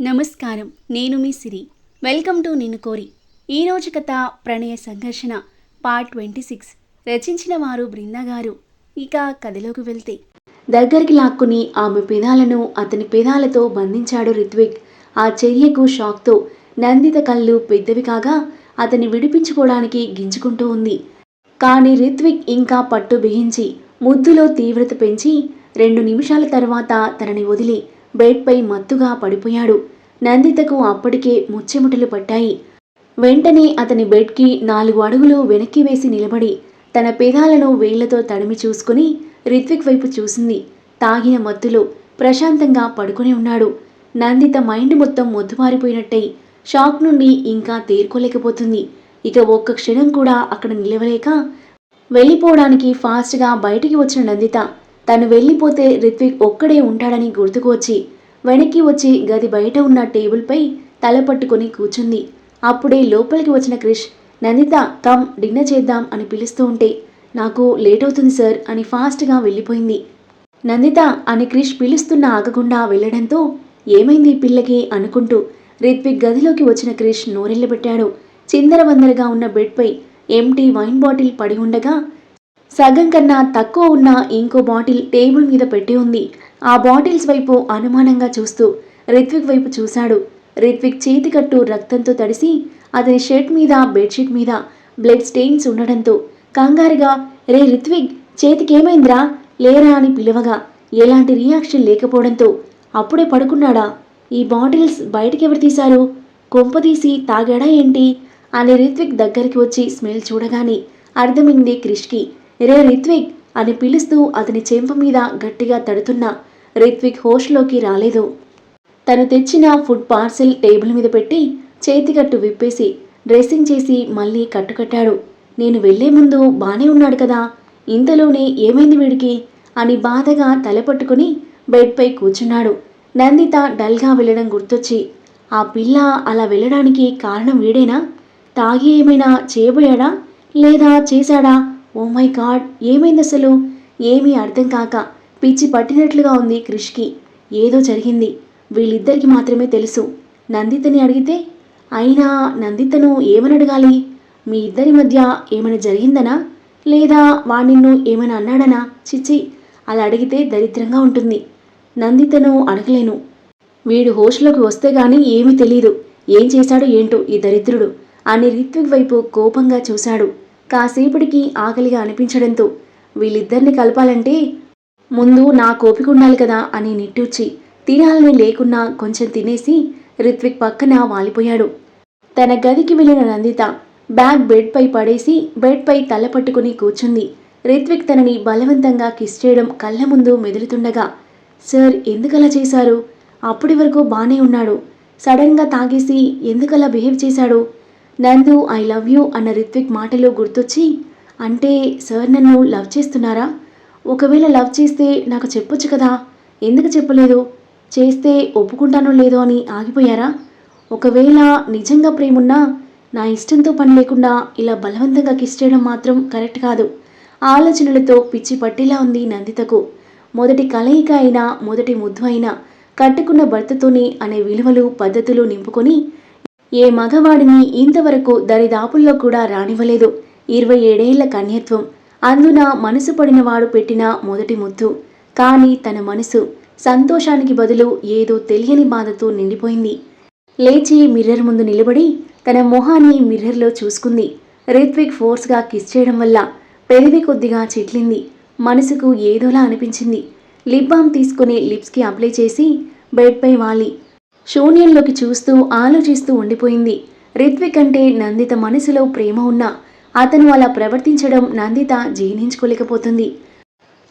నమస్కారం. నేను మీ సిరి. Welcome to నిన్ను కోరి. ఈరోజు కథ ప్రణయ సంఘర్షణ పార్ట్ ట్వంటీ సిక్స్. రచించిన వారు బృందా గారు. ఇక కథలోకి వెళ్తే. దగ్గరికి లాక్కుని ఆమె పెదాలను అతని పెదాలతో బంధించాడు రిత్విక్. ఆ చర్యకు షాక్తో నందిత కళ్ళు పెద్దవి కాగా అతన్ని విడిపించుకోవడానికి గింజుకుంటూ ఉంది. కానీ రిత్విక్ ఇంకా పట్టు బిగించి ముద్దులో తీవ్రత పెంచి రెండు నిమిషాల తర్వాత తనని వదిలి బెడ్పై మత్తుగా పడిపోయాడు. నందితకు అప్పటికే ముచ్చెముటలు పట్టాయి. వెంటనే అతని బెడ్కి నాలుగు అడుగులు వెనక్కి వేసి నిలబడి తన పెదాలను వేళ్ళతో తడిమి చూసుకుని రిత్విక్ వైపు చూసింది. తాగిన మత్తులో ప్రశాంతంగా పడుకుని ఉన్నాడు. నందిత మైండ్ మొత్తం మొద్దుమారిపోయినట్టయి షాక్ నుండి ఇంకా తేరుకోలేకపోతుంది. ఇక ఒక్క క్షణం కూడా అక్కడ నిలవలేక వెళ్ళిపోవడానికి ఫాస్ట్గా బయటికి వచ్చిన నందిత తను వెళ్ళిపోతే రిత్విక్ ఒక్కడే ఉంటాడని గుర్తుకు వచ్చి వెనక్కి వచ్చి గది బయట ఉన్న టేబుల్పై తల పట్టుకొని కూర్చుంది. అప్పుడే లోపలికి వచ్చిన క్రిష్ నందిత కమ్ డిన్నర్ చేద్దాం అని పిలుస్తూ ఉంటే నాకు లేట్ అవుతుంది సార్ అని ఫాస్ట్గా వెళ్ళిపోయింది. నందిత అని క్రిష్ పిలుస్తున్న ఆగకుండా వెళ్ళడంతో ఏమైంది పిల్లకి అనుకుంటూ రిత్విక్ గదిలోకి వచ్చిన క్రిష్ నోరెళ్ళబెట్టాడు. చిందరవందరగా ఉన్న బెడ్పై ఎంటీ వైన్ బాటిల్ పడి ఉండగా సగం కన్నా తక్కువ ఉన్న ఇంకో బాటిల్ టేబుల్ మీద పెట్టి ఉంది. ఆ బాటిల్స్ వైపు అనుమానంగా చూస్తూ రిత్విక్ వైపు చూశాడు. రిత్విక్ చేతికట్టు రక్తంతో తడిసి అతని షర్ట్ మీద బెడ్షీట్ మీద బ్లడ్ స్టెయిన్స్ ఉండడంతో కంగారుగా రే రిత్విక్ చేతికేమైందిరా లేరా? అని పిలవగా ఎలాంటి రియాక్షన్ లేకపోవడంతో అప్పుడే పడుకున్నాడా. ఈ బాటిల్స్ బయటికెవరు తీశారు? కొంపదీసి తాగాడా ఏంటి? అని రిత్విక్ దగ్గరికి వచ్చి స్మెల్ చూడగానే అర్థమైంది క్రిష్కి. రే రిత్విక్ అని పిలుస్తూ అతని చెంప మీద గట్టిగా తడుతున్న రిత్విక్ హోష్లోకి రాలేదు. తను తెచ్చిన ఫుడ్ పార్సిల్ టేబుల్ మీద పెట్టి చేతికట్టు విప్పేసి డ్రెస్సింగ్ చేసి మళ్ళీ కట్టుకట్టాడు. నేను వెళ్ళే ముందు బానే ఉన్నాడు కదా ఇంతలోనే ఏమైంది వీడికి? అని బాధగా తలపట్టుకుని బెడ్పై కూర్చున్నాడు. నందిత డల్గా వెళ్ళడం గుర్తొచ్చి ఆ పిల్ల అలా వెళ్ళడానికి కారణం వీడేనా? తాగి ఏమైనా చేయబోయాడా లేదా చేశాడా? ఓ మై గాడ్ ఏమైంది అసలు? ఏమీ అర్థం కాక పిచ్చి పట్టినట్లుగా ఉంది క్రిష్కి. ఏదో జరిగింది. వీళ్ళిద్దరికి మాత్రమే తెలుసు. నందితని అడిగితే అయినా నందితను ఏమని అడగాలి? మీ ఇద్దరి మధ్య ఏమైనా జరిగిందనా? లేదా వాణిన్ను ఏమైనా అన్నాడనా? చిచ్చి అలా అడిగితే దరిద్రంగా ఉంటుంది. నందితను అడగలేను. వీడు హోస్ట్లోకి వస్తే గాని ఏమీ తెలీదు. ఏం చేశాడో ఏంటో ఈ దరిద్రుడు అని రిత్విక్ వైపు కోపంగా చూశాడు. కాసేపటికి ఆకలిగా అనిపించడంతో వీళ్ళిద్దరిని కలపాలంటే ముందు నా కోపిక ఉండాలి కదా అని నిట్టూచి తినాలని లేకున్నా కొంచెం తినేసి రిత్విక్ పక్కన వాలిపోయాడు. తన గదికి వెళ్ళిన నందిత బ్యాగ్ బెడ్పై పడేసి బెడ్పై తల పట్టుకుని కూర్చుంది. రిత్విక్ తనని బలవంతంగా కిస్ చేయడం కళ్ళ ముందు మెదులుతుండగా సార్ ఎందుకలా చేశారు? అప్పటి వరకు బానే ఉన్నాడు. సడన్గా తాగేసి ఎందుకలా బిహేవ్ చేశాడు? నందు ఐ లవ్ యూ అన్న రిత్విక్ మాటలు గుర్తొచ్చి అంటే సార్ నన్ను లవ్ చేస్తున్నారా? ఒకవేళ లవ్ చేస్తే నాకు చెప్పొచ్చు కదా ఎందుకు చెప్పలేదు? చేస్తే ఒప్పుకుంటానో లేదో అని ఆగిపోయారా? ఒకవేళ నిజంగా ప్రేమున్నా నా ఇష్టంతో పని లేకుండా ఇలా బలవంతంగా కిస్ చేయడం మాత్రం కరెక్ట్ కాదు. ఆలోచనలతో పిచ్చి పట్టేలా ఉంది నందితకు. మొదటి కలయిక అయినా మొదటి ముద్దు అయినా కట్టుకున్న భర్తతోనే అనే విలువలు పద్ధతులు నింపుకొని ఏ మగవాడిని ఇంతవరకు దరిదాపుల్లో కూడా రానివ్వలేదు. ఇరవై ఏడేళ్ళ కన్యత్వం. అందున మనసు పడినవాడు పెట్టిన మొదటి ముద్దు. కానీ తన మనసు సంతోషానికి బదులు ఏదో తెలియని బాధతో నిండిపోయింది. లేచి మిర్రర్ ముందు నిలబడి తన మొహాన్ని మిర్రర్లో చూసుకుంది. రిత్విక్ ఫోర్స్గా కిస్ చేయడం వల్ల పెరివి కొద్దిగా చిట్లింది. మనసుకు ఏదోలా అనిపించింది. లిప్ బామ్ తీసుకుని లిప్స్కి అప్లై చేసి బెడ్పై వాలి. శూన్యంలోకి చూస్తూ ఆలోచిస్తూ ఉండిపోయింది. రిత్విక్ అంటే నందిత మనసులో ప్రేమ ఉన్నా అతను అలా ప్రవర్తించడం నందిత జీర్ణించుకోలేకపోతుంది.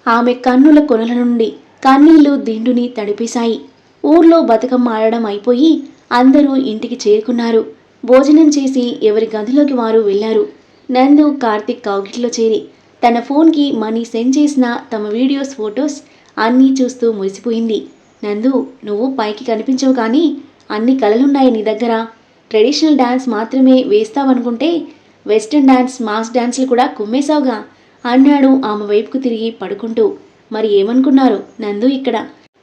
ఆమె కన్నుల కొనల నుండి కన్నీళ్ళు దిండుని తడిపేశాయి. ఊర్లో బతుకమ్మ ఆడడం అయిపోయి అందరూ ఇంటికి చేరుకున్నారు. భోజనం చేసి ఎవరి గదిలోకి వారు వెళ్ళారు నందు కార్తిక్ కౌగిట్లో చేరి తన ఫోన్కి మనీ సెండ్ చేసిన తమ వీడియోస్ ఫొటోస్ అన్నీ చూస్తూ మురిసిపోయింది. నందు నువ్వు పైకి కనిపించవు కానీ అన్ని కళలున్నాయి నీ దగ్గర. ట్రెడిషనల్ డ్యాన్స్ మాత్రమే వేస్తావనుకుంటే వెస్టర్న్ డ్యాన్స్ మాస్ డ్యాన్స్లు కూడా కుమ్మేశావుగా అన్నాడు ఆమె వైపుకు తిరిగి పడుకుంటూ. మరి ఏమనుకున్నారు నందు ఇక్కడ?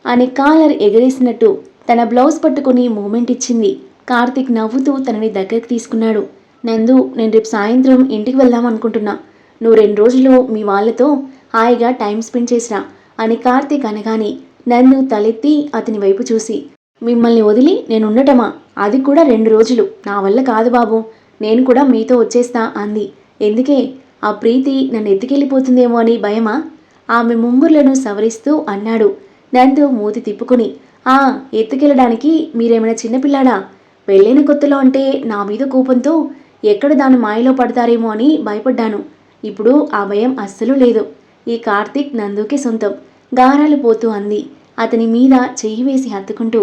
అని కాలర్ ఎగరేసినట్టు తన బ్లౌజ్ పట్టుకుని మూమెంట్ ఇచ్చింది. కార్తిక్ నవ్వుతూ తనని దగ్గరికి తీసుకున్నాడు. నందు నేను రేపు సాయంత్రం ఇంటికి వెళ్దాం అనుకుంటున్నా. నువ్వు రెండు రోజులు మీ వాళ్ళతో హాయిగా టైం స్పెండ్ చేసిరా అని కార్తిక్ అనగానే నన్ను తలెత్తి అతని వైపు చూసి మిమ్మల్ని వదిలి నేను ఉండటమా అది కూడా రెండు రోజులు. నా వల్ల కాదు బాబు. నేను కూడా మీతో వచ్చేస్తా అంది. ఎందుకే? ఆ ప్రీతి నన్ను ఎత్తుకెళ్ళిపోతుందేమో అని భయమా? ఆమె ముంగుర్లను సవరిస్తూ అన్నాడు. నందు మూతి తిప్పుకుని ఆ ఎత్తుకెళ్ళడానికి మీరేమైనా చిన్నపిల్లాడా పెళ్ళైన కొత్తలో అంటే నా మీద కోపంతో ఎక్కడ దాని మాయలో పడతారేమో అని భయపడ్డాను. ఇప్పుడు ఆ భయం అస్సలు లేదు. ఈ కార్తీక్ నందుకే సొంతం. గారాలు పోతూ అంది. అతని మీద చెయ్యి వేసి హత్తుకుంటూ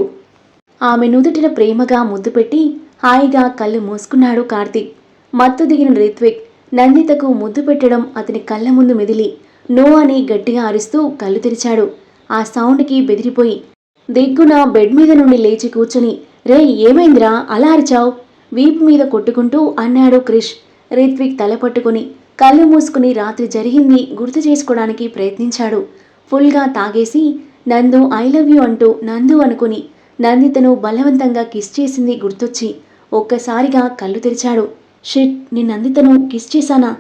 ఆమె నుదుటిన ప్రేమగా ముద్దు పెట్టి హాయిగా కళ్ళు మూసుకున్నాడు కార్తీక్. మత్తు దిగిన రిత్విక్ నందితకు ముద్దు పెట్టడం అతని కళ్ళ ముందు మెదిలి నో అని గట్టిగా అరుస్తూ కళ్ళు తెరిచాడు. ఆ సౌండ్కి బెదిరిపోయి దిగ్గున బెడ్ మీద నుండి లేచి కూర్చొని రే ఏమైందిరా? అలా అరిచావు? వీపు మీద కొట్టుకుంటూ అన్నాడు క్రిష్. రిత్విక్ తల పట్టుకుని కళ్ళు మూసుకుని రాత్రి జరిగింది గుర్తు చేసుకోవడానికి ప్రయత్నించాడు. ఫుల్గా తాగేసి నందు ఐ లవ్ యూ అంటూ నందు అనుకుని నందితను బలవంతంగా కిస్ చేసింది గుర్తొచ్చి ఒక్కసారిగా కళ్ళు తెరిచాడు. షిట్ నీ నందితను కిస్ చేశానా?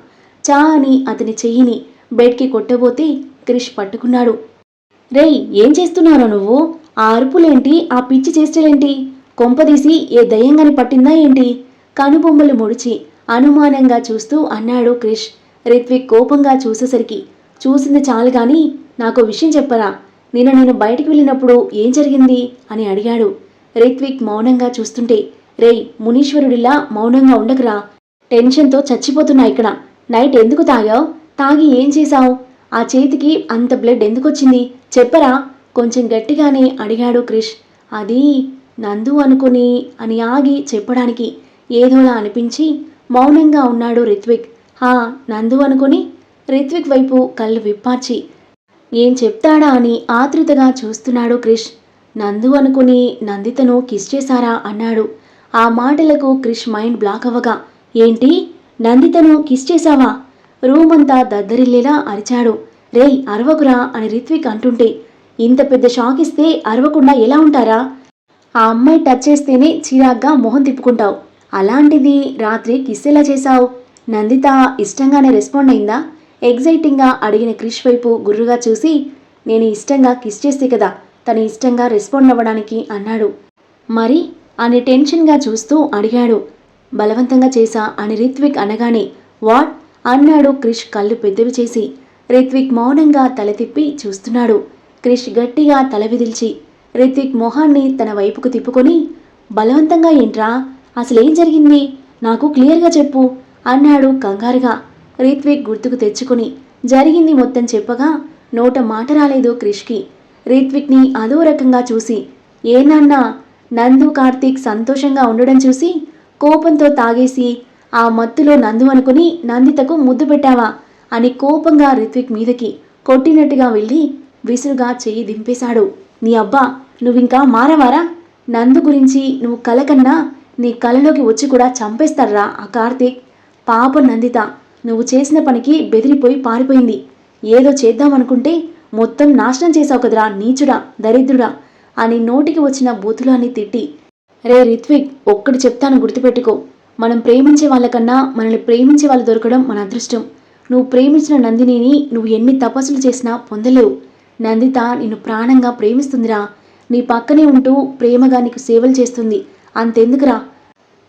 చా అని అతని చెయ్యిని బెడ్కి కొట్టబోతే క్రిష్ పట్టుకున్నాడు. రేయ్ ఏం చేస్తున్నారో నువ్వు? ఆ అరుపులేంటి? ఆ పిచ్చి చేష్టలేంటి? కొంపదీసి ఏ దయ్యంగాని పట్టిందా ఏంటి? కనుబొమ్మలు ముడిచి అనుమానంగా చూస్తూ అన్నాడు క్రిష్. రిత్విక్ కోపంగా చూసేసరికి చూసింది చాలు కానీ నాకు విషయం చెప్పరా? నిన్న నేను బయటికి వెళ్ళినప్పుడు ఏం జరిగింది? అని అడిగాడు. రిత్విక్ మౌనంగా చూస్తుంటే రేయ్ మునీశ్వరుడిలా మౌనంగా ఉండకురా. టెన్షన్తో చచ్చిపోతున్నా ఇక్కడ. నైట్ ఎందుకు తాగావు? తాగి ఏం చేశావు? ఆ చేతికి అంత బ్లడ్ ఎందుకొచ్చింది? చెప్పరా? కొంచెం గట్టిగానే అడిగాడు క్రిష్. అది నందు అనుకుని అని ఆగి చెప్పడానికి ఏదోలా అనిపించి మౌనంగా ఉన్నాడు రిత్విక్. హా నందు అనుకుని రిత్విక్ వైపు కళ్ళు విప్పార్చి ఏం చెప్తాడా అని ఆతృతగా చూస్తున్నాడు క్రిష్. నందు అనుకుని నందితను కిస్ చేశారా అన్నాడు. ఆ మాటలకు క్రిష్ మైండ్ బ్లాక్ అవ్వగా ఏంటి? నందితను కిస్ చేశావా? రూమ్ అంతా దద్దరిల్లేలా అరిచాడు. రేయ్ అరవకురా అని రిత్విక్ అంటుంటే ఇంత పెద్ద షాక్ ఇస్తే అరవకుండా ఎలా ఉంటారా? ఆ అమ్మాయి టచ్ చేస్తేనే చిరాగ్గా మొహం తిప్పుకుంటావు. అలాంటిది రాత్రి కిస్ ఎలా చేశావు? నందిత ఇష్టంగానే రెస్పాండ్ అయిందా? ఎగ్జైటింగ్గా అడిగిన క్రిష్ వైపు గుర్రుగా చూసి నేను ఇష్టంగా కిస్ చేస్తే కదా తను ఇష్టంగా రెస్పాండ్ అవ్వడానికి అన్నాడు. మరి అని టెన్షన్గా చూస్తూ అడిగాడు. బలవంతంగా చేశా అని రిత్విక్ అనగానే వాట్? అన్నాడు క్రిష్ కళ్ళు పెద్దవి చేసి. రిత్విక్ మౌనంగా తల తిప్పి చూస్తున్నాడు. క్రిష్ గట్టిగా తల విదిల్చి రిత్విక్ మొహాన్ని తన వైపుకు తిప్పుకొని బలవంతంగా ఏంట్రా? అసలేం జరిగింది? నాకు క్లియర్గా చెప్పు అన్నాడు కంగారుగా. రిత్విక్ గుర్తుకు తెచ్చుకుని జరిగింది మొత్తం చెప్పగా నోట మాట రాలేదు క్రిష్కి. రిత్విక్ని అదో రకంగా చూసి ఏ నందు కార్తీక్ సంతోషంగా ఉండడం చూసి కోపంతో తాగేసి ఆ మత్తులో నందు అనుకుని నందితకు ముద్దు పెట్టావా అని కోపంగా రిత్విక్ మీదకి కొట్టినట్టుగా వెళ్ళి విసురుగా చెయ్యి దింపేశాడు. నీ అబ్బా నువ్వింకా మారవారా? నందు గురించి నువ్వు కలకన్నా నీ కలలోకి వచ్చి కూడా చంపేస్తారా ఆ కార్తీక్? పాప నందిత. నువ్వు చేసిన పనికి బెదిరిపోయి పారిపోయింది. ఏదో చేద్దామనుకుంటే మొత్తం నాశనం చేశావు కదరా నీచుడా దరిద్రుడా అని నోటికి వచ్చిన బూతులాన్ని తిట్టి. రే రిత్విక్ ఒక్కటి చెప్తాను గుర్తుపెట్టుకో. మనం ప్రేమించే వాళ్ళకన్నా మనల్ని ప్రేమించే వాళ్ళు దొరకడం మన అదృష్టం. నువ్వు ప్రేమించిన నందినిని నువ్వు ఎన్ని తపస్సులు చేసినా పొందలేవు. నందిత నిన్ను ప్రాణంగా ప్రేమిస్తుందిరా. నీ పక్కనే ఉంటూ ప్రేమగా నీకు సేవలు చేస్తుంది. అంతెందుకురా?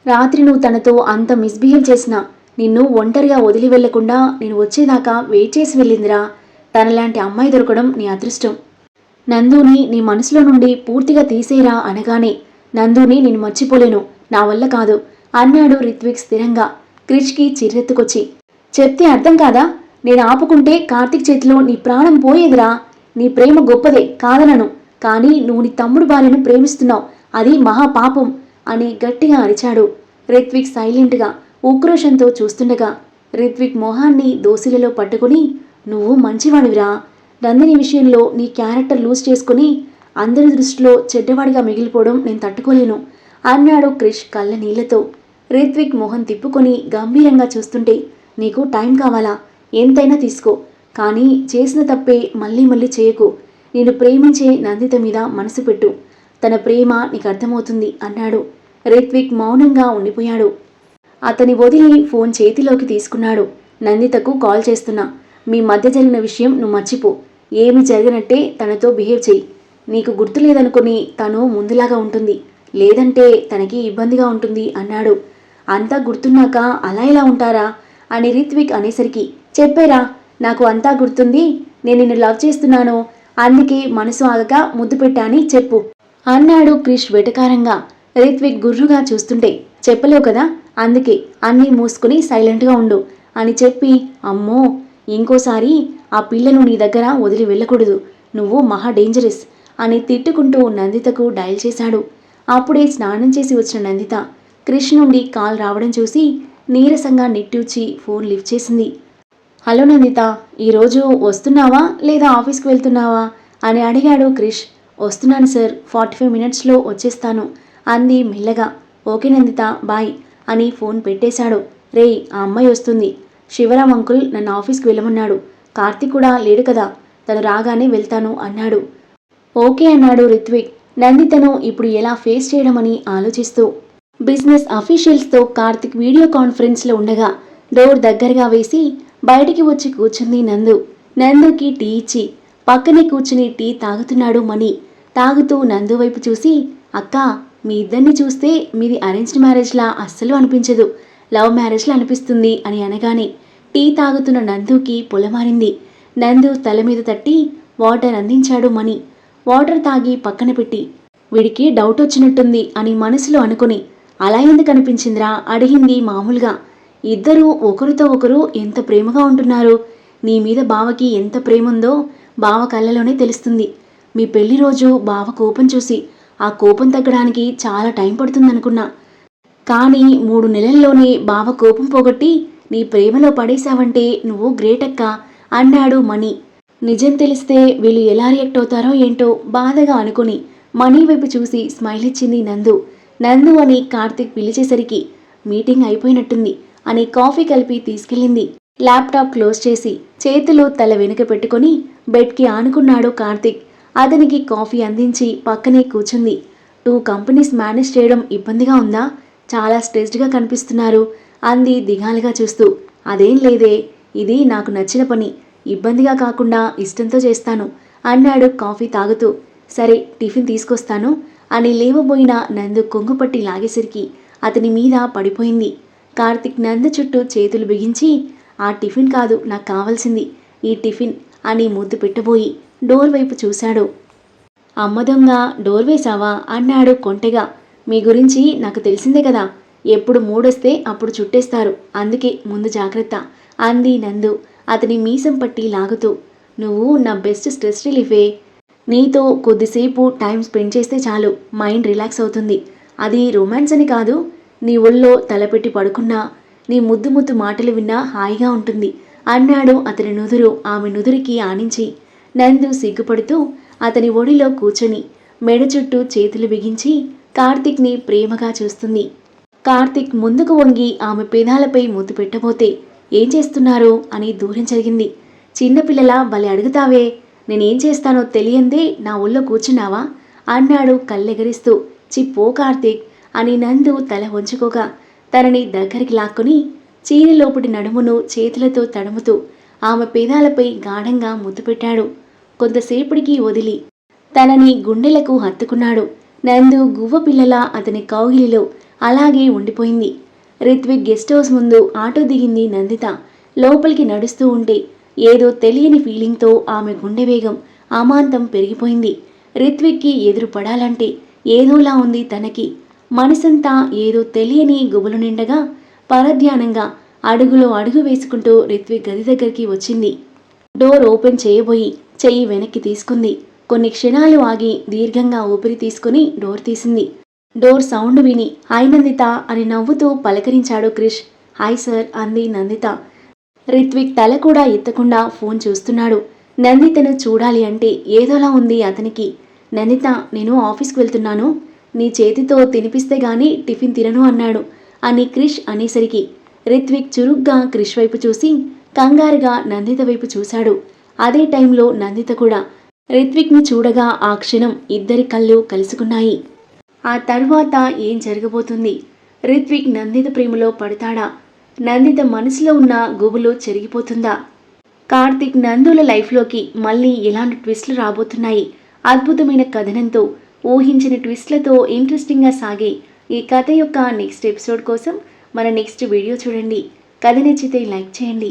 రాత్రి నువ్వు తనతో అంత మిస్బిహేవ్ చేసినా నిన్ను ఒంటరిగా వదిలి వెళ్ళకుండా నేను వచ్చేదాకా వెయిట్ చేసి వెళ్ళిందిరా. తనలాంటి అమ్మాయి దొరకడం నీ అదృష్టం. నందుని నీ మనసులో నుండి పూర్తిగా తీసేరా అనగానే నందుని నేను మర్చిపోలేను నా వల్ల కాదు అన్నాడు రిత్విక్ స్థిరంగా క్రిష్కి చిర్రెత్తుకొచ్చి. చెప్తే అర్థం కాదా? నేను ఆపుకుంటే కార్తీక్ చేతిలో నీ ప్రాణం పోయేదిరా. నీ ప్రేమ గొప్పదే కాదనను కానీ నువ్వు నీ తమ్ముడు భార్యను ప్రేమిస్తున్నావు అది మహాపాపం అని గట్టిగా అరిచాడు రిత్విక్ సైలెంట్గా. ఉక్రోషంతో చూస్తుండగా రిత్విక్ మొహాన్ని దోసిలలో పట్టుకుని నువ్వు మంచివాడివిరా నందిని విషయంలో నీ క్యారెక్టర్ లూజ్ చేసుకుని అందరి దృష్టిలో చెడ్డవాడిగా మిగిలిపోవడం నేను తట్టుకోలేను అన్నాడు క్రిష్ కళ్ళ నీళ్ళతో రిత్విక్ మొహం తిప్పుకొని గంభీరంగా చూస్తుంటే నీకు టైం కావాలా? ఎంతైనా తీసుకో. కానీ చేసిన తప్పే మళ్ళీ మళ్ళీ చేయకు. నేను ప్రేమించే నందిత మీద మనసు పెట్టు. తన ప్రేమ నీకు అర్థమవుతుంది అన్నాడు. రిత్విక్ మౌనంగా ఉండిపోయాడు. అతని వదిలి ఫోన్ చేతిలోకి తీసుకున్నాడు. నందితకు కాల్ చేస్తున్నా. మీ మధ్య జరిగిన విషయం నువ్వు మర్చిపో. ఏమి జరిగినట్టే తనతో బిహేవ్ చెయ్యి నీకు గుర్తు లేదనుకుని తను ముందులాగా ఉంటుంది. లేదంటే తనకి ఇబ్బందిగా ఉంటుంది అన్నాడు. అంతా గుర్తున్నాక అలా ఇలా ఉంటారా? అని రిత్విక్ అనేసరికి చెప్పారా? నాకు అంతా గుర్తుంది. నేను నిన్ను లవ్ చేస్తున్నాను. అందుకే మనసు ఆగక ముద్దు పెట్టాని చెప్పు. అన్నాడు క్రిష్ వెటకారంగా. రిత్విక్ గుర్రుగా చూస్తుంటే చెప్పలేవు కదా? అందుకే అన్నీ మూసుకుని సైలెంట్గా ఉండు అని చెప్పి అమ్మో ఇంకోసారి ఆ పిల్లను నీ దగ్గర వదిలి వెళ్ళకూడదు. నువ్వు మహా డేంజరస్ అని తిట్టుకుంటూ నందితకు డయల్ చేశాడు. అప్పుడే స్నానం చేసి వచ్చిన నందిత క్రిష్ నుండి కాల్ రావడం చూసి నీరసంగా నిట్టూచి ఫోన్ లిఫ్ట్ చేసింది. హలో నందిత ఈరోజు వస్తున్నావా లేదా ఆఫీస్కి వెళ్తున్నావా? అని అడిగాడు క్రిష్. వస్తున్నాను సార్ ఫార్టీ ఫైవ్ మినిట్స్లో వచ్చేస్తాను అంది మెల్లగా. Okay Nandita bye. అని ఫోన్ పెట్టేశాడు. రేయ్ ఆ అమ్మాయి వస్తుంది. శివరాం అంకుల్ నన్ను ఆఫీస్కి వెళ్ళమన్నాడు. కార్తీక్ కూడా లేడు కదా. తను రాగానే వెళ్తాను అన్నాడు. ఓకే అన్నాడు రిత్విక్. నందితను ఇప్పుడు ఎలా ఫేస్ చేయడమని ఆలోచిస్తూ. బిజినెస్ అఫీషియల్స్తో కార్తిక్ వీడియో కాన్ఫరెన్స్లో ఉండగా డోర్ దగ్గరగా వేసి బయటికి వచ్చి కూర్చుంది నందు. నందుకి టీ ఇచ్చి పక్కనే కూర్చుని టీ తాగుతున్నాడు మణి. తాగుతూ నందు వైపు చూసి అక్క మీ ఇద్దరిని చూస్తే మీది అరేంజ్డ్ మ్యారేజ్లా అస్సలు అనిపించదు. లవ్ మ్యారేజ్లా అనిపిస్తుంది అని అనగానే టీ తాగుతున్న నందుకి పొలమారింది. నందు తల మీద తట్టి వాటర్ అందించాడు మణి. వాటర్ తాగి పక్కన పెట్టి వీడికి డౌట్ వచ్చినట్టుంది అని మనసులో అనుకుని అలా ఎందుకు అనిపించిందిరా అడిగింది మామూలుగా. ఇద్దరూ ఒకరితో ఒకరు ఎంత ప్రేమగా ఉంటున్నారు. నీ మీద బావకి ఎంత ప్రేమ ఉందో బావ కళ్ళలోనే తెలుస్తుంది. మీ పెళ్ళి రోజు బావ కోపం చూసి ఆ కోపం తగ్గడానికి చాలా టైం పడుతుందనుకున్నా. కానీ మూడు నెలల్లోనే బావ కోపం పోగొట్టి నీ ప్రేమలో పడేశావంటే నువ్వు గ్రేట్ అక్క అన్నాడు మణి. నిజం తెలిస్తే వీళ్ళు ఎలా రియాక్ట్ అవుతారో ఏంటో బాధగా అనుకుని మణి వైపు చూసి స్మైల్ ఇచ్చింది నందు. నందు అని కార్తిక్ పిలిచేసరికి మీటింగ్ అయిపోయినట్టుంది అని కాఫీ కలిపి తీసుకెళ్ళింది. ల్యాప్టాప్ క్లోజ్ చేసి చేతులు తల వెనుక పెట్టుకొని బెడ్కి ఆనుకున్నాడు కార్తిక్. అతనికి కాఫీ అందించి పక్కనే కూర్చుంది. టూ కంపెనీస్ మేనేజ్ చేయడం ఇబ్బందిగా ఉందా? చాలా స్ట్రెస్డ్గా కనిపిస్తున్నారు అంది దిగాలుగా చూస్తూ. అదేం లేదే ఇది నాకు నచ్చిన పని. ఇబ్బందిగా కాకుండా ఇష్టంతో చేస్తాను అన్నాడు కాఫీ తాగుతూ. సరే టిఫిన్ తీసుకొస్తాను అని లేవబోయిన నందు కొంగుపట్టి లాగేసరికి అతని మీద పడిపోయింది. కార్తిక్ నందు చుట్టూ చేతులు బిగించి ఆ టిఫిన్ కాదు నాకు కావాల్సింది ఈ టిఫిన్ అని ముద్దు పెట్టబోయి డోర్ వైపు చూశాడు. అమ్మ దొంగ డోర్ వేశావా? అన్నాడు కొంటెగా. మీ గురించి నాకు తెలిసిందే కదా. ఎప్పుడు మూడొస్తే అప్పుడు చుట్టేస్తారు. అందుకే ముందు జాగ్రత్త అంది నందు. అతని మీసం పట్టి లాగుతూ. నువ్వు నా బెస్ట్ స్ట్రెస్ రిలీఫే. నీతో కొద్దిసేపు టైం స్పెండ్ చేస్తే చాలు. మైండ్ రిలాక్స్ అవుతుంది. అది రొమాన్స్ అని కాదు. నీ ఒళ్ళో తలపెట్టి పడుకున్నా నీ ముద్దు ముద్దు మాటలు విన్నా హాయిగా ఉంటుంది అన్నాడు అతని నుదురు. ఆమె నుదురికి ఆనించి. నందు సిగ్గుపడుతూ అతని ఒడిలో కూర్చొని మెడ చుట్టూ చేతులు బిగించి కార్తిక్ని ప్రేమగా చూస్తుంది. కార్తిక్ ముందుకు వంగి ఆమె పెదాలపై ముద్దు పెట్టబోతే ఏం చేస్తున్నారు అని దూరం జరిగింది. చిన్నపిల్లల భలే అడుగుతావే నేనేం చేస్తానో తెలియందే నా ఒళ్ళో కూర్చున్నావా? అన్నాడు కళ్ళెగరిస్తూ. చిప్పో కార్తీక్ అని నందు తల వంచుకోగా తనని దగ్గరికి లాక్కుని చీరలోపటి నడుమును చేతులతో తడుముతూ ఆమె పేదాలపై గాఢంగా ముద్దు పెట్టాడు. కొంతసేపటికి వదిలి తనని గుండెలకు హత్తుకున్నాడు. నందు గువ్వ పిల్లల అతని కౌగిలిలో అలాగే ఉండిపోయింది. రిత్విక్ గెస్ట్ హౌస్ ముందు ఆటో దిగింది నందిత. లోపలికి నడుస్తూ ఉంటే ఏదో తెలియని ఫీలింగ్తో ఆమె గుండె వేగం అమాంతం పెరిగిపోయింది. రిత్విక్కి ఎదురు పడాలంటే ఏదోలా ఉంది తనకి. మనసంతా ఏదో తెలియని గుబులు నిండగా పరధ్యానంగా అడుగులో అడుగు వేసుకుంటూ రిత్విక్ గది దగ్గరికి వచ్చింది. డోర్ ఓపెన్ చేయబోయి చెయ్యి వెనక్కి తీసుకుంది. కొన్ని క్షణాలు ఆగి దీర్ఘంగా ఊపిరి తీసుకుని డోర్ తీసింది. డోర్ సౌండ్ విని హాయ్ నందిత అని నవ్వుతూ పలకరించాడు క్రిష్. హాయ్ సార్ అంది నందిత. రిత్విక్ తల కూడా ఎత్తకుండా ఫోన్ చూస్తున్నాడు. నందితను చూడాలి అంటే ఏదోలా ఉంది అతనికి. నందిత నేను ఆఫీస్కి వెళ్తున్నాను. నీ చేతితో తినిపిస్తే గాని టిఫిన్ తినను అన్నాడు అని క్రిష్ అనేసరికి. రిత్విక్ చురుగ్గా క్రిష్ వైపు చూసి కంగారుగా నందిత వైపు చూశాడు. అదే టైంలో నందిత కూడా రిత్విక్ని చూడగా ఆ క్షణం ఇద్దరి కళ్ళు కలుసుకున్నాయి. ఆ తర్వాత ఏం జరగబోతుంది? రిత్విక్ నందిత ప్రేమలో పడతాడా? నందిత మనసులో ఉన్న గుబులు చెరిగిపోతుందా? కార్తిక్ నందుల లైఫ్లోకి మళ్ళీ ఎలాంటి ట్విస్ట్లు రాబోతున్నాయి? అద్భుతమైన కథనంతో ఊహించిన ట్విస్ట్లతో ఇంట్రెస్టింగ్గా సాగే ఈ కథ యొక్క నెక్స్ట్ ఎపిసోడ్ కోసం మన నెక్స్ట్ వీడియో చూడండి. కథ నచ్చితే లైక్ చేయండి.